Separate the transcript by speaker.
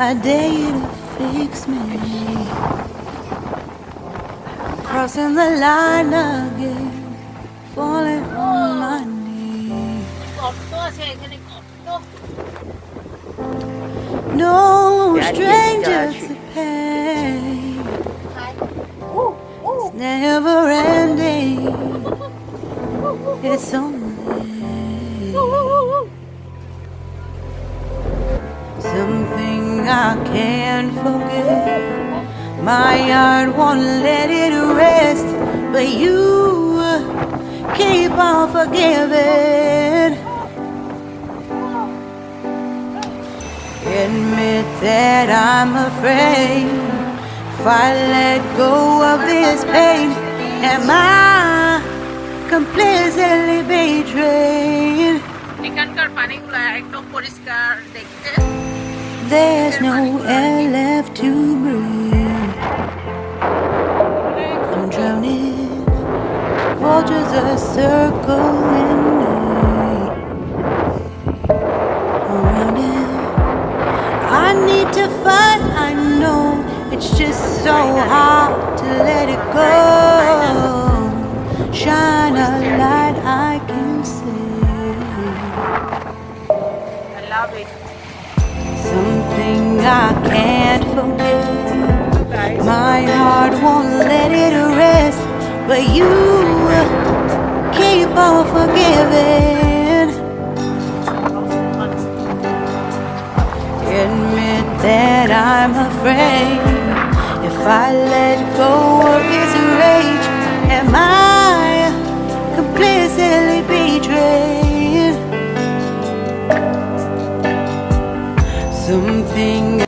Speaker 1: I dare you to fix me. Crossing the line again, falling on my
Speaker 2: knee.
Speaker 1: No stranger to pain. It's never ending. It's only. something I can't forget. My heart won't let it rest, but you keep on forgiving. Admit that I'm afraid. If I let go of this pain, am I completely betrayed?
Speaker 2: এখানকার পানিগুলো একদম পরিষ্কার দেখতে
Speaker 1: there's no air left to breathe. I'm drowning. Vultures are circling me. Around it. I need to fight. I know it's just so hard to let it go. Shine a light I can see.
Speaker 2: I love it
Speaker 1: I can't forget. My heart won't let it rest, but you keep on forgiving. Admit that I'm afraid. If I let go of this rage, am I Something